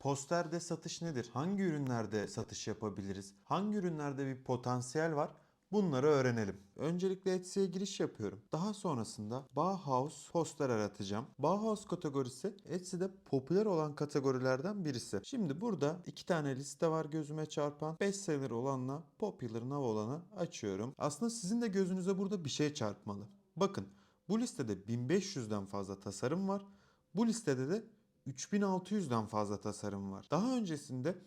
Posterde satış nedir? Hangi ürünlerde satış yapabiliriz? Hangi ürünlerde bir potansiyel var? Bunları öğrenelim. Öncelikle Etsy'ye giriş yapıyorum. Daha sonrasında Bauhaus poster aratacağım. Bauhaus kategorisi Etsy'de popüler olan kategorilerden birisi. Şimdi burada iki tane liste var gözüme çarpan. Bestseller olanla popular now olanı açıyorum. Aslında sizin de gözünüze burada bir şey çarpmalı. Bakın bu listede 1500'den fazla tasarım var. Bu listede de 3600'den fazla tasarım var. Daha öncesinde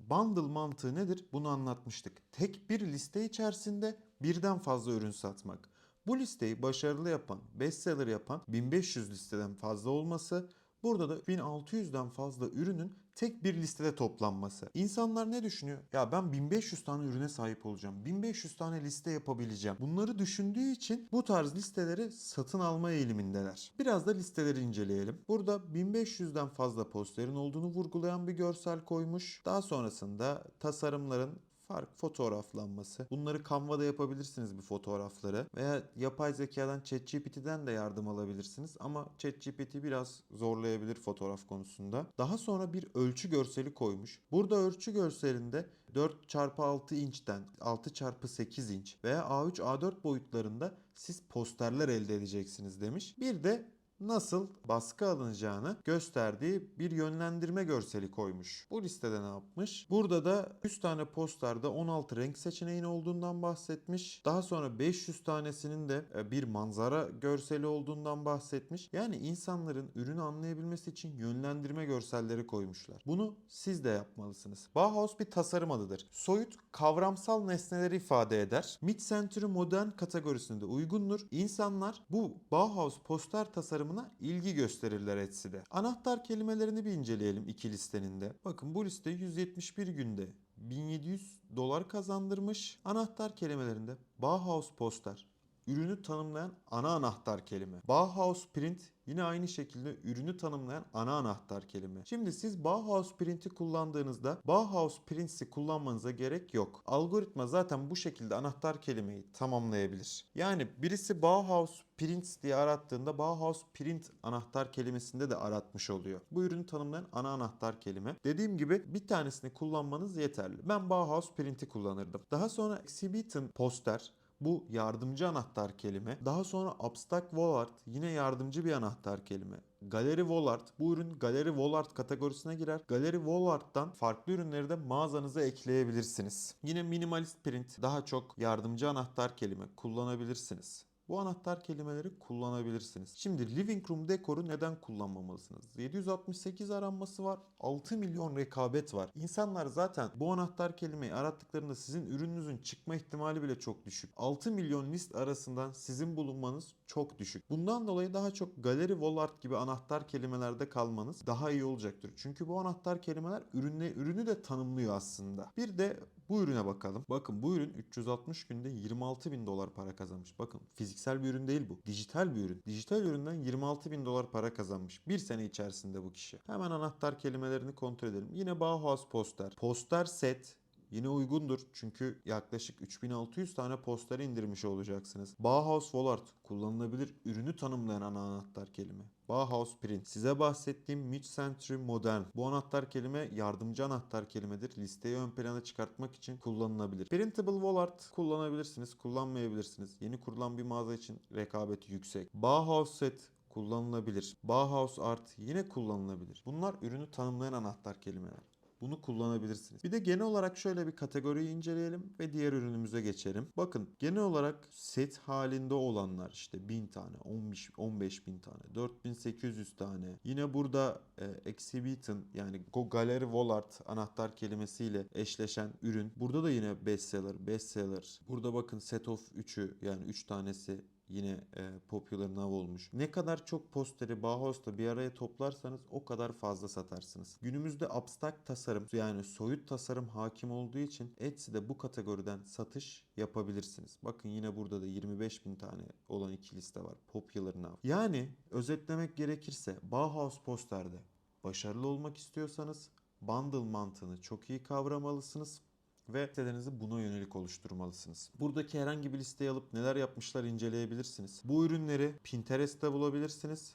bundle mantığı nedir? Bunu anlatmıştık. Tek bir liste içerisinde birden fazla ürün satmak. Bu listeyi başarılı yapan, bestseller yapan 1500 listeden fazla olması, burada da 1600'den fazla ürünün tek bir listede toplanması. İnsanlar ne düşünüyor? Ya ben 1500 tane ürüne sahip olacağım. 1500 tane liste yapabileceğim. Bunları düşündüğü için bu tarz listeleri satın alma eğilimindeler. Biraz da listeleri inceleyelim. Burada 1500'den fazla posterin olduğunu vurgulayan bir görsel koymuş. Daha sonrasında tasarımların fark fotoğraflanması. Bunları Canva'da yapabilirsiniz bu fotoğrafları veya yapay zekadan ChatGPT'den de yardım alabilirsiniz ama ChatGPT biraz zorlayabilir fotoğraf konusunda. Daha sonra bir ölçü görseli koymuş. Burada ölçü görselinde 4x6 inçten 6x8 inç veya A3 A4 boyutlarında siz posterler elde edeceksiniz demiş. Bir de nasıl baskı alınacağını gösterdiği bir yönlendirme görseli koymuş. Bu listede ne yapmış? Burada da 100 tane posterde 16 renk seçeneğinin olduğundan bahsetmiş. Daha sonra 500 tanesinin de e, bir manzara görseli olduğundan bahsetmiş. Yani insanların ürünü anlayabilmesi için yönlendirme görselleri koymuşlar. Bunu siz de yapmalısınız. Bauhaus bir tasarım adıdır. Soyut, kavramsal nesneleri ifade eder. Mid-century modern kategorisinde uygundur. İnsanlar bu Bauhaus poster tasarımına ilgi gösterirler Etsy'de. Anahtar kelimelerini bir inceleyelim iki listenin de. Bakın bu liste 171 günde 1700 dolar kazandırmış. Anahtar kelimelerinde Bauhaus poster, ürünü tanımlayan ana anahtar kelime. Bauhaus print yine aynı şekilde ürünü tanımlayan ana anahtar kelime. Şimdi siz Bauhaus print'i kullandığınızda Bauhaus prints'i kullanmanıza gerek yok. Algoritma zaten bu şekilde anahtar kelimeyi tamamlayabilir. Yani birisi Bauhaus prints diye arattığında Bauhaus print anahtar kelimesinde de aratmış oluyor. Bu ürünü tanımlayan ana anahtar kelime. Dediğim gibi bir tanesini kullanmanız yeterli. Ben Bauhaus print'i kullanırdım. Daha sonra Exhibition poster bu yardımcı anahtar kelime. Daha sonra Abstract Wallart yine yardımcı bir anahtar kelime. Galeri Wallart bu ürün Galeri Wallart kategorisine girer. Galeri Wallart'tan farklı ürünleri de mağazanıza ekleyebilirsiniz. Yine Minimalist Print daha çok yardımcı anahtar kelime kullanabilirsiniz. Bu anahtar kelimeleri kullanabilirsiniz. Şimdi Living Room dekoru neden kullanmamalısınız? 768 aranması var. 6 milyon rekabet var. İnsanlar zaten bu anahtar kelimeyi arattıklarında sizin ürününüzün çıkma ihtimali bile çok düşük. 6 milyon list arasından sizin bulunmanız çok düşük. Bundan dolayı daha çok Galeri Wallart gibi anahtar kelimelerde kalmanız daha iyi olacaktır. Çünkü bu anahtar kelimeler ürünle, ürünü de tanımlıyor aslında. Bir de bu ürüne bakalım. Bakın bu ürün 360 günde 26 bin dolar para kazanmış. Bakın fiziksel bir ürün değil bu. Dijital bir ürün. Dijital üründen 26 bin dolar para kazanmış. Bir sene içerisinde bu kişi. Hemen anahtar kelimelerini kontrol edelim. Yine Bauhaus poster. Poster set Yine uygundur çünkü yaklaşık 3600 tane poster indirmiş olacaksınız. Bauhaus Wallart kullanılabilir ürünü tanımlayan ana anahtar kelime. Bauhaus Print. Size bahsettiğim Mid-Century Modern. Bu anahtar kelime yardımcı anahtar kelimedir. Listeyi ön plana çıkartmak için kullanılabilir. Printable Wallart kullanabilirsiniz, kullanmayabilirsiniz. Yeni kurulan bir mağaza için rekabeti yüksek. Bauhaus Set kullanılabilir. Bauhaus Art yine kullanılabilir. Bunlar ürünü tanımlayan anahtar kelimeler. Bunu kullanabilirsiniz. Bir de genel olarak şöyle bir kategoriyi inceleyelim ve diğer ürünümüze geçelim. Bakın genel olarak set halinde olanlar işte 1000 tane, 15 15 bin tane, 4800 tane. Yine burada e, Exhibition yani Go Gallery Wallart anahtar kelimesiyle eşleşen ürün. Burada da yine bestseller, bestseller. Burada bakın set of 3'ü yani 3 tanesi yine e, popular nav olmuş. Ne kadar çok posteri Bauhaus'ta bir araya toplarsanız o kadar fazla satarsınız. Günümüzde abstrakt tasarım yani soyut tasarım hakim olduğu için Etsy'de bu kategoriden satış yapabilirsiniz. Bakın yine burada da 25 bin tane olan iki liste var. Popular nav. Yani özetlemek gerekirse Bauhaus posterde başarılı olmak istiyorsanız bundle mantığını çok iyi kavramalısınız ve sitelerinizi buna yönelik oluşturmalısınız. Buradaki herhangi bir listeyi alıp neler yapmışlar inceleyebilirsiniz. Bu ürünleri Pinterest'te bulabilirsiniz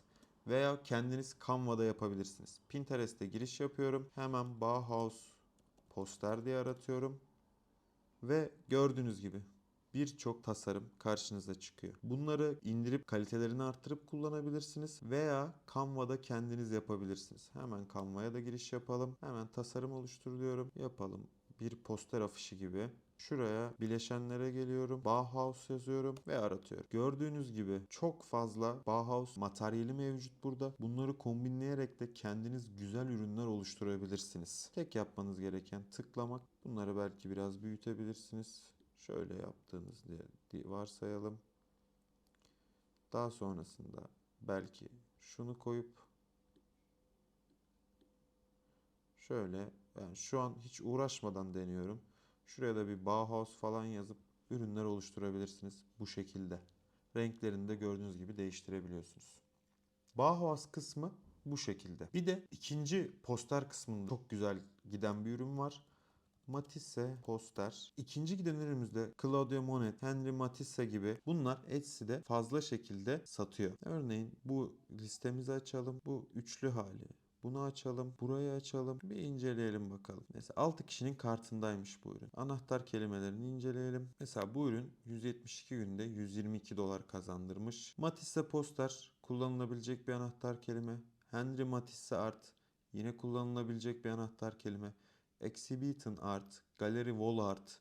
Veya kendiniz Canva'da yapabilirsiniz. Pinterest'e giriş yapıyorum. Hemen Bauhaus poster diye aratıyorum. Ve gördüğünüz gibi birçok tasarım karşınıza çıkıyor. Bunları indirip kalitelerini arttırıp kullanabilirsiniz veya Canva'da kendiniz yapabilirsiniz. Hemen Canva'ya da giriş yapalım. Hemen tasarım oluştur diyorum. Yapalım. Bir poster afişi gibi. Şuraya bileşenlere geliyorum. Bauhaus yazıyorum ve aratıyorum. Gördüğünüz gibi çok fazla Bauhaus materyali mevcut burada. Bunları kombinleyerek de kendiniz güzel ürünler oluşturabilirsiniz. Tek yapmanız gereken tıklamak. Bunları belki biraz büyütebilirsiniz. Şöyle yaptığınız diye varsayalım. Daha sonrasında belki şunu koyup şöyle ben şu an hiç uğraşmadan deniyorum. Şuraya da bir Bauhaus falan yazıp ürünler oluşturabilirsiniz bu şekilde. Renklerini de gördüğünüz gibi değiştirebiliyorsunuz. Bauhaus kısmı bu şekilde. Bir de ikinci poster kısmında çok güzel giden bir ürün var. Matisse poster. İkinci giden ürünümüzde Claudio Monet, Henry Matisse gibi bunlar Etsy'de fazla şekilde satıyor. Örneğin bu listemizi açalım. Bu üçlü hali. Bunu açalım. Burayı açalım. Bir inceleyelim bakalım. Mesela 6 kişinin kartındaymış bu ürün. Anahtar kelimelerini inceleyelim. Mesela bu ürün 172 günde 122 dolar kazandırmış. Matisse poster kullanılabilecek bir anahtar kelime. Henry Matisse art yine kullanılabilecek bir anahtar kelime. Exhibition art, Gallery wall art.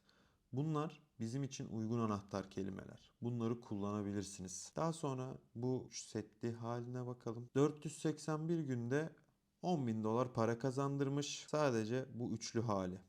Bunlar bizim için uygun anahtar kelimeler. Bunları kullanabilirsiniz. Daha sonra bu setli haline bakalım. 481 günde 10 bin dolar para kazandırmış. Sadece bu üçlü hali.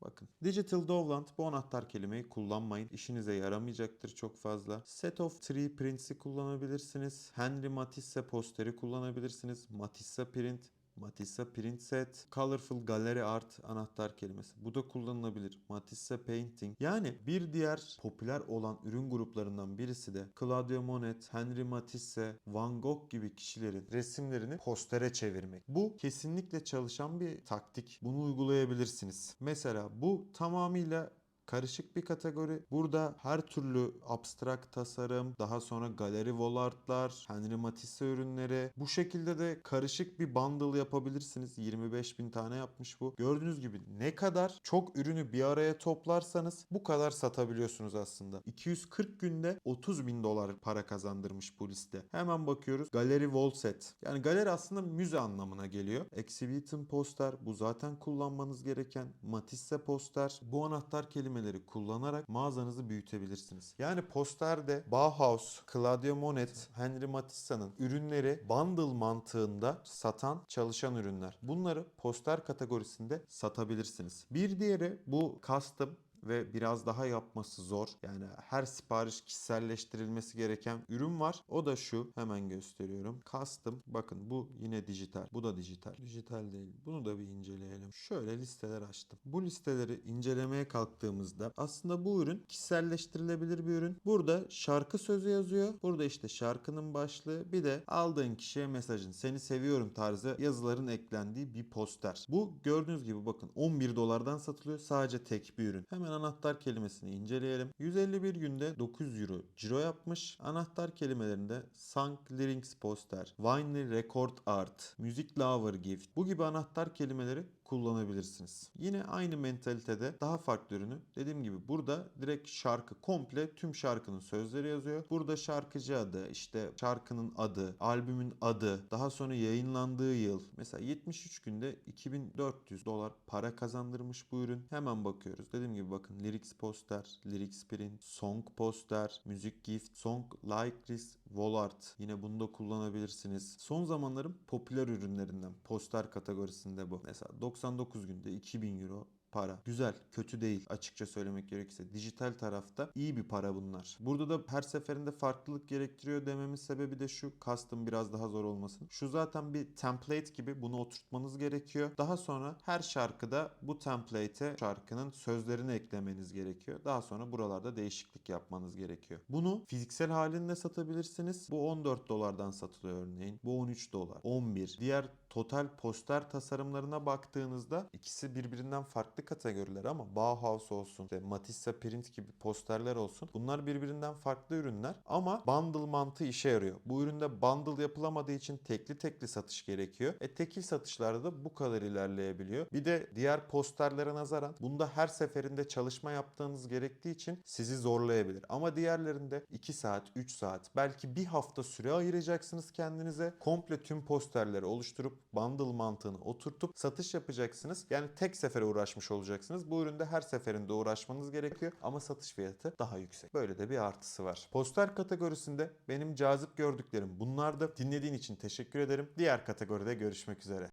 Bakın. Digital Dovland bu anahtar kelimeyi kullanmayın. İşinize yaramayacaktır çok fazla. Set of Three Prints'i kullanabilirsiniz. Henry Matisse posteri kullanabilirsiniz. Matisse Print, Matisse Print Set, Colorful Gallery Art anahtar kelimesi. Bu da kullanılabilir. Matisse Painting. Yani bir diğer popüler olan ürün gruplarından birisi de Claudio Monet, Henry Matisse, Van Gogh gibi kişilerin resimlerini postere çevirmek. Bu kesinlikle çalışan bir taktik. Bunu uygulayabilirsiniz. Mesela bu tamamıyla karışık bir kategori. Burada her türlü abstrakt tasarım, daha sonra galeri wall artlar, Henry Matisse ürünleri. Bu şekilde de karışık bir bundle yapabilirsiniz. 25 bin tane yapmış bu. Gördüğünüz gibi ne kadar çok ürünü bir araya toplarsanız bu kadar satabiliyorsunuz aslında. 240 günde 30 bin dolar para kazandırmış bu liste. Hemen bakıyoruz. Galeri wall set. Yani galeri aslında müze anlamına geliyor. Exhibition poster. Bu zaten kullanmanız gereken. Matisse poster. Bu anahtar kelime kelimeleri kullanarak mağazanızı büyütebilirsiniz. Yani posterde Bauhaus, Claudio Monet, Henry Matisse'nin ürünleri bundle mantığında satan çalışan ürünler. Bunları poster kategorisinde satabilirsiniz. Bir diğeri bu custom ve biraz daha yapması zor. Yani her sipariş kişiselleştirilmesi gereken ürün var. O da şu. Hemen gösteriyorum. Custom. Bakın bu yine dijital. Bu da dijital. Dijital değil. Bunu da bir inceleyelim. Şöyle listeler açtım. Bu listeleri incelemeye kalktığımızda aslında bu ürün kişiselleştirilebilir bir ürün. Burada şarkı sözü yazıyor. Burada işte şarkının başlığı bir de aldığın kişiye mesajın seni seviyorum tarzı yazıların eklendiği bir poster. Bu gördüğünüz gibi bakın 11 dolardan satılıyor. Sadece tek bir ürün. Hemen anahtar kelimesini inceleyelim. 151 günde 900 euro ciro yapmış. Anahtar kelimelerinde Song Lyrics Poster, Vinyl Record Art, Music Lover Gift bu gibi anahtar kelimeleri kullanabilirsiniz. Yine aynı mentalitede daha farklı ürünü. Dediğim gibi burada direkt şarkı komple tüm şarkının sözleri yazıyor. Burada şarkıcı adı, işte şarkının adı, albümün adı, daha sonra yayınlandığı yıl. Mesela 73 günde 2400 dolar para kazandırmış bu ürün. Hemen bakıyoruz. Dediğim gibi bakın lyrics poster, lyrics print, song poster, müzik gift, song like this, wall art. Yine bunu da kullanabilirsiniz. Son zamanların popüler ürünlerinden poster kategorisinde bu. Mesela 99 günde 2000 euro para. Güzel, kötü değil açıkça söylemek gerekirse. Dijital tarafta iyi bir para bunlar. Burada da her seferinde farklılık gerektiriyor dememin sebebi de şu custom biraz daha zor olmasın. Şu zaten bir template gibi bunu oturtmanız gerekiyor. Daha sonra her şarkıda bu template'e şarkının sözlerini eklemeniz gerekiyor. Daha sonra buralarda değişiklik yapmanız gerekiyor. Bunu fiziksel halinde satabilirsiniz. Bu 14 dolardan satılıyor örneğin. Bu 13 dolar. 11. Diğer total poster tasarımlarına baktığınızda ikisi birbirinden farklı farklı kategoriler ama Bauhaus olsun, işte Matisse Print gibi posterler olsun. Bunlar birbirinden farklı ürünler ama bundle mantığı işe yarıyor. Bu üründe bundle yapılamadığı için tekli tekli satış gerekiyor. E tekil satışlarda da bu kadar ilerleyebiliyor. Bir de diğer posterlere nazaran bunda her seferinde çalışma yaptığınız gerektiği için sizi zorlayabilir. Ama diğerlerinde 2 saat, 3 saat, belki bir hafta süre ayıracaksınız kendinize. Komple tüm posterleri oluşturup bundle mantığını oturtup satış yapacaksınız. Yani tek sefere uğraşmış olacaksınız. Bu üründe her seferinde uğraşmanız gerekiyor ama satış fiyatı daha yüksek. Böyle de bir artısı var. Poster kategorisinde benim cazip gördüklerim bunlar da dinlediğin için teşekkür ederim. Diğer kategoride görüşmek üzere.